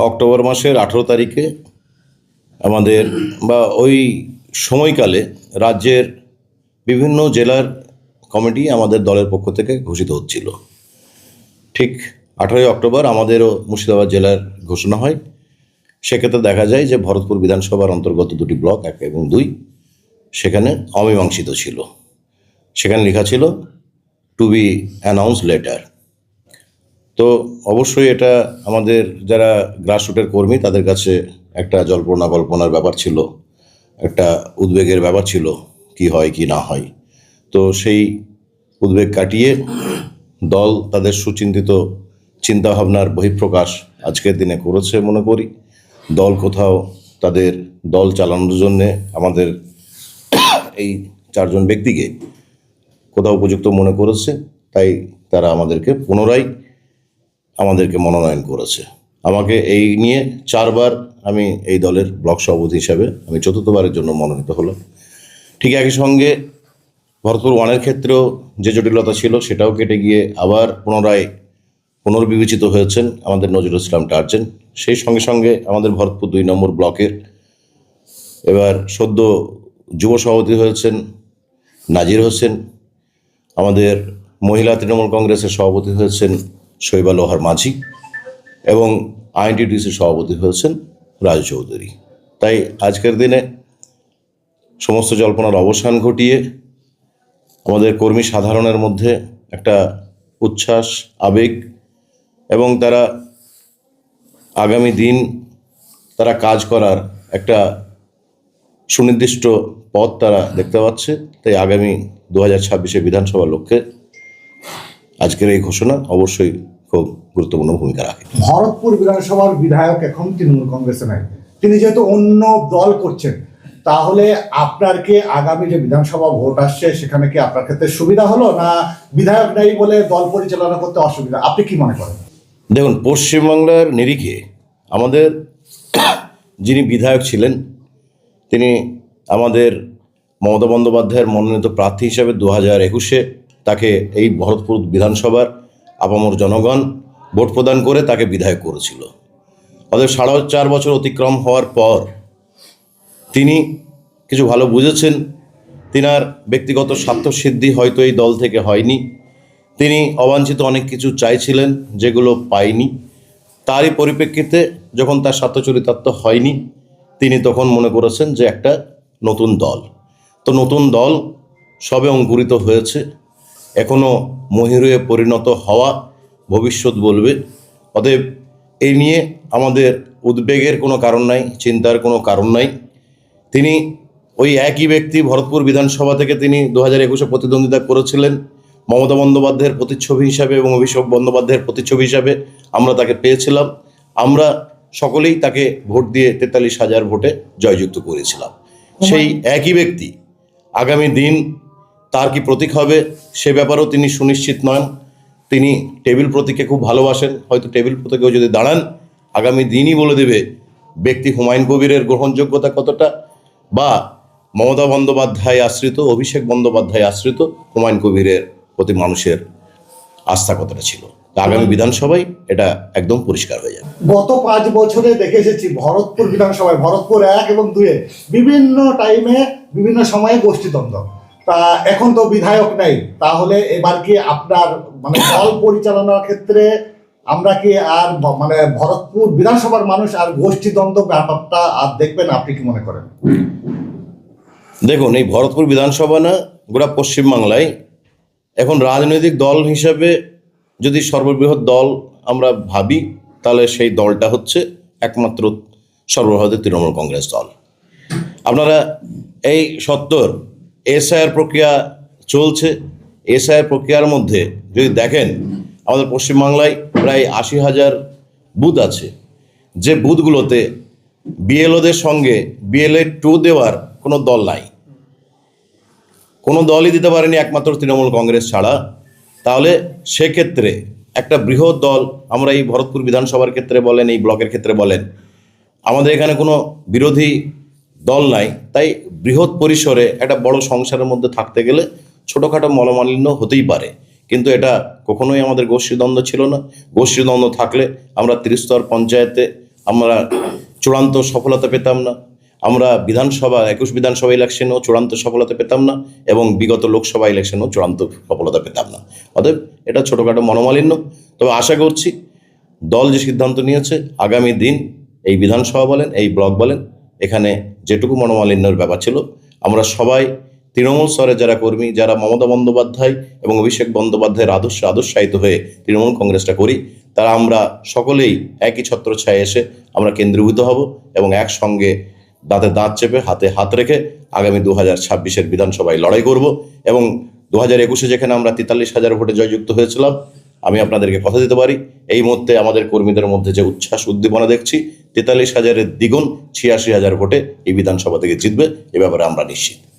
October মাসের আঠেরো তারিখে আমাদের বা ওই সময়কালে রাজ্যের বিভিন্ন জেলার কমিটি আমাদের দলের পক্ষ থেকে ঘোষিত হচ্ছিল। ঠিক আঠেরোই অক্টোবর আমাদেরও মুর্শিদাবাদ জেলার ঘোষণা হয়। সেক্ষেত্রে দেখা যায় যে ভরতপুর বিধানসভার অন্তর্গত দুটি ব্লক, এক এবং দুই, সেখানে অমীমাংসিত ছিল। সেখানে লেখা ছিল টু বি অ্যানাউন্স লেটার তো অবশ্যই এটা আমাদের যারা গ্রাসরুটের কর্মী, তাদের কাছে একটা জল্পনা কল্পনার ব্যাপার ছিল, একটা উদ্বেগের ব্যাপার ছিল, কি হয়, কি না হয়। তো সেই উদ্বেগ কাটিয়ে দল তাদের সুচিন্তিত চিন্তাভাবনার বহিঃপ্রকাশ আজকের দিনে করেছে মনে করি। দল কোথাও তাদের দল চালানোর জন্যে আমাদের এই চারজন ব্যক্তিকে কোথাও উপযুক্ত মনে করেছে, তাই তারা আমাদেরকে পুনরায় আমাদেরকে মনোনয়ন করেছে। আমাকে এই নিয়ে চারবার আমি এই দলের ব্লক সভাপতি হিসাবে আমি চতুর্থবারের জন্য মনোনীত হলাম। ঠিক একই সঙ্গে ভরতপুর ওয়ানের ক্ষেত্রেও যে জটিলতা ছিল সেটাও কেটে গিয়ে আবার পুনরায় পুনর্বিবেচিত হয়েছেন আমাদের নজরুল ইসলাম টার্জেন। সেই সঙ্গে সঙ্গে আমাদের ভরতপুর দুই নম্বর ব্লকের এবার সদ্য যুব সভাপতি হয়েছেন নাজির হোসেন। আমাদের মহিলা তৃণমূল কংগ্রেসের সভাপতি হয়েছেন শৈবা লোহার মাঝি এবং আইনটিডিসির সভাপতি হয়েছেন রাজু চৌধুরী। তাই আজকের দিনে সমস্ত জল্পনার অবসান ঘটিয়ে আমাদের কর্মী সাধারণের মধ্যে একটা উচ্ছ্বাস, আবেগ এবং তারা আগামী দিন তারা কাজ করার একটা সুনির্দিষ্ট পথ তারা দেখতে পাচ্ছে। তাই আগামী দু হাজার ছাব্বিশে বিধানসভার লক্ষ্যে আজকের এই ঘোষণা অবশ্যই খুব গুরুত্বপূর্ণ ভূমিকা রাখে। ভরতপুর বিধানসভার বিধায়ক এখন তৃণমূল কংগ্রেসে নাই। তিনি যেহেতু অন্য দল করছেন তাহলে আপনার কি আগামী যে বিধানসভা ভোট আসছে সেখানে কি আপনার ক্ষেত্রে সুবিধা হলো না বিধায়ক নেই বলে দল পরিচালনা করতে অসুবিধা? আপনি কি মনে করেন? দেখুন পশ্চিমবাংলার নিরিখে আমাদের যিনি বিধায়ক ছিলেন তিনি আমাদের মমতা বন্দ্যোপাধ্যায়ের মনোনীত প্রার্থী হিসাবে দু হাজার একুশে তাকে এই ভরতপুর বিধানসভার আপামর জনগণ ভোট প্রদান করে তাকে বিধায়ক করেছিল। অতএব সাড়ে চার বছর অতিক্রম হওয়ার পর তিনি কিছু ভালো বুঝেছেন। তিনার ব্যক্তিগত স্বার্থসিদ্ধি হয়তো এই দল থেকে হয়নি। তিনি অবাঞ্ছিত অনেক কিছু চাইছিলেন, যেগুলো পায়নি। তারই পরিপ্রেক্ষিতে যখন তার স্বার্থচরিতার্থ হয়নি, তিনি তখন মনে করেছেন যে একটা নতুন দল। তো নতুন দল সবে অঙ্কুরিত হয়েছে। এখনও মহিরুয়ে পরিণত হওয়া ভবিষ্যৎ বলবে। অতএব এই নিয়ে আমাদের উদ্বেগের কোনো কারণ নাই চিন্তার কোনো কারণ নাই। তিনি ওই একই ব্যক্তি ভরতপুর বিধানসভা থেকে তিনি দু হাজার একুশে প্রতিদ্বন্দ্বিতা করেছিলেন। মমতা বন্দ্যোপাধ্যায়ের প্রতিচ্ছবি হিসাবে এবং অভিষেক বন্দ্যোপাধ্যায়ের প্রতিচ্ছবি হিসাবে আমরা তাকে পেয়েছিলাম। আমরা সকলেই তাকে ভোট দিয়ে তেতাল্লিশ হাজার ভোটে জয়যুক্ত করেছিলাম। সেই একই ব্যক্তি আগামী দিন তার কি প্রতীক হবে? সে ব্যাপারেও তিনি সুনিশ্চিত নন। তিনি টেবিল প্রতীককে খুব ভালোবাসেন। হয়তো টেবিল প্রতীকেও যদি দাঁড়ান, আগামী দিনই বলে দেবে, ব্যক্তি হুমায়ুন কবিরের গ্রহণযোগ্যতা কতটা? বা মমতা বন্দ্যোপাধ্যায় আশ্রিত, অভিষেক বন্দ্যোপাধ্যায় আশ্রিত হুমায়ুন কবিরের প্রতি মানুষের আস্থা কতটা ছিল? আগামী বিধানসভায় এটা একদম পরিষ্কার হয়ে যাবে। গত পাঁচ বছরে দেখে এসেছি, ভরতপুর বিধানসভায়, ভরতপুর এক এবং দুয়ে বিভিন্ন টাইমে বিভিন্ন সময়ে গোষ্ঠীদ্বন্দ্ব। তা এখন তো বিধায়ক নেই। তাহলে এবার কি আপনার মানে দল পরিচালনার ক্ষেত্রে আমরা কি আর মানে ভরতপুর বিধানসভার মানুষ আর গোষ্ঠীদ্বন্দ্ব ব্যাপারটা আর দেখবেন? আপনি কি মনে করেন? দেখুন, এই ভরতপুর বিধানসভা না, গোটা পশ্চিমবাংলায় এখন রাজনৈতিক দল হিসাবে যদি সর্ববৃহৎ দল আমরা ভাবি, তাহলে সেই দলটা হচ্ছে একমাত্র সর্ববৃহৎ তৃণমূল কংগ্রেস দল। আপনারা এই সত্তর এসআইআর প্রক্রিয়া চলছে। এসআইআর প্রক্রিয়ার মধ্যে যদি দেখেন, আমাদের পশ্চিমবাংলায় প্রায় আশি হাজার বুথ আছে। যে বুথগুলোতে বিএলওদের সঙ্গে বিএলএ টু দেওয়ার কোনো দল নাই। কোনো দলই দিতে পারেনি একমাত্র তৃণমূল কংগ্রেস ছাড়া। তাহলে সেক্ষেত্রে একটা বৃহৎ দল আমরা এই ভরতপুর বিধানসভার ক্ষেত্রে বলেন, এই ব্লকের ক্ষেত্রে বলেন, আমাদের এখানে কোনো বিরোধী দল নাই। তাই বৃহৎ পরিসরে একটা বড় সংসারের মধ্যে থাকতে গেলে ছোটোখাটো মলমালিন্য হতেই পারে। কিন্তু এটা কখনোই আমাদের গোষ্ঠীদ্বন্দ্ব ছিল না। গোষ্ঠীদ্বন্দ্ব থাকলে আমরা ত্রিস্তর পঞ্চায়েতে আমরা চূড়ান্ত সফলতা পেতাম না। আমরা বিধানসভা, একুশ বিধানসভা ইলেকশনেও চূড়ান্ত সফলতা পেতাম না এবং বিগত লোকসভা ইলেকশনেও চূড়ান্ত সফলতা পেতাম না। অতএব এটা ছোটোখাটো মনোমালিন্য। তবে আশা করছি দল যে সিদ্ধান্ত নিয়েছে, আগামী দিন এই বিধানসভা বলেন, এই ব্লক বলেন এখানে যেটুকু মনোমালিন্যর ব্যাপার ছিল, আমরা সবাই তৃণমূল স্তরে যারা কর্মী, যারা মমতা বন্দ্যোপাধ্যায় এবং অভিষেক বন্দ্যোপাধ্যায়ের আদর্শে, আদর্শায়িত হয়ে তৃণমূল কংগ্রেসটা করি, তারা আমরা সকলেই একই ছত্র ছত্রছায় এসে আমরা কেন্দ্রীভূত হব এবং একসঙ্গে দাঁতে দাঁত চেপে, হাতে হাত রেখে আগামী দু হাজার ছাব্বিশের বিধানসভায় লড়াই করব এবং দু হাজার একুশে যেখানে আমরা তেতাল্লিশ হাজার ভোটে জয়যুক্ত হয়েছিলাম আমি আপনাদেরকে কথা দিতে পারি। এই মুহূর্তে আমাদের কর্মীদের মধ্যে যে উচ্ছ্বাস, উদ্দীপনা দেখছি, তেতাল্লিশ হাজারের দ্বিগুণ ছিয়াশি হাজার ভোটে এই বিধানসভা থেকে জিতবে, এ ব্যাপারে আমরা নিশ্চিত।